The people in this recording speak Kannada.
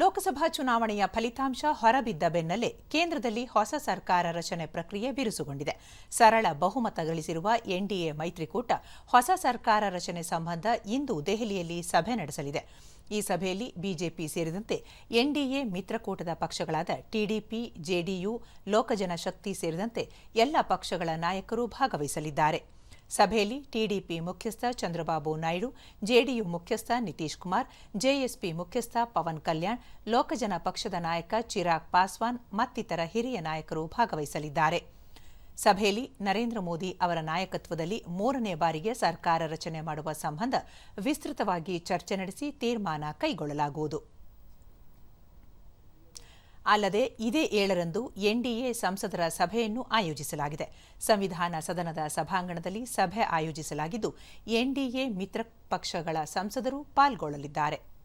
ಲೋಕಸಭಾ ಚುನಾವಣೆಯ ಫಲಿತಾಂಶ ಹೊರಬಿದ್ದ ಬೆನ್ನಲ್ಲೇ ಕೇಂದ್ರದಲ್ಲಿ ಹೊಸ ಸರ್ಕಾರ ರಚನೆ ಪ್ರಕ್ರಿಯೆ ಬಿರುಸುಗೊಂಡಿದೆ. ಸರಳ ಬಹುಮತ ಗಳಿಸಿರುವ ಎನ್ಡಿಎ ಮೈತ್ರಿಕೂಟ ಹೊಸ ಸರ್ಕಾರ ರಚನೆ ಸಂಬಂಧ ಇಂದು ದೆಹಲಿಯಲ್ಲಿ ಸಭೆ ನಡೆಸಲಿದೆ. ಈ ಸಭೆಯಲ್ಲಿ ಬಿಜೆಪಿ ಸೇರಿದಂತೆ ಎನ್ಡಿಎ ಮಿತ್ರಕೂಟದ ಪಕ್ಷಗಳಾದ ಟಿಡಿಪಿ ಜೆಡಿಯು ಲೋಕಜನಶಕ್ತಿ ಸೇರಿದಂತೆ ಎಲ್ಲ ಪಕ್ಷಗಳ ನಾಯಕರು ಭಾಗವಹಿಸಲಿದ್ದಾರೆ. ಸಭೆಯಲ್ಲಿ ಟಿಡಿಪಿ ಮುಖ್ಯಸ್ಥ ಚಂದ್ರಬಾಬು ನಾಯ್ಡು, ಜೆಡಿಯು ಮುಖ್ಯಸ್ಥ ನಿತೀಶ್ ಕುಮಾರ್, ಜೆಎಸ್ಪಿ ಮುಖ್ಯಸ್ಥ ಪವನ್ ಕಲ್ಯಾಣ್, ಲೋಕಜನ ಪಕ್ಷದ ನಾಯಕ ಚಿರಾಗ್ ಪಾಸ್ವಾನ್ ಮತ್ತಿತರ ಹಿರಿಯ ನಾಯಕರು ಭಾಗವಹಿಸಲಿದ್ದಾರೆ. ಸಭೆಯಲ್ಲಿ ನರೇಂದ್ರ ಮೋದಿ ಅವರ ನಾಯಕತ್ವದಲ್ಲಿ ಮೂರನೇ ಬಾರಿಗೆ ಸರ್ಕಾರ ರಚನೆ ಮಾಡುವ ಸಂಬಂಧ ವಿಸ್ತೃತವಾಗಿ ಚರ್ಚೆ ನಡೆಸಿ ತೀರ್ಮಾನ ಕೈಗೊಳ್ಳಲಾಗುವುದು. ಅಲ್ಲದೆ ಇದೇ ಏಳರಂದು ಎನ್ಡಿಎ ಸಂಸದರ ಸಭೆಯನ್ನು ಆಯೋಜಿಸಲಾಗಿದೆ. ಸಂವಿಧಾನ ಸದನದ ಸಭಾಂಗಣದಲ್ಲಿ ಸಭೆ ಆಯೋಜಿಸಲಾಗಿದ್ದು, ಎನ್ಡಿಎ ಮಿತ್ರ ಪಕ್ಷಗಳ ಸಂಸದರು ಪಾಲ್ಗೊಳ್ಳಲಿದ್ದಾರೆ.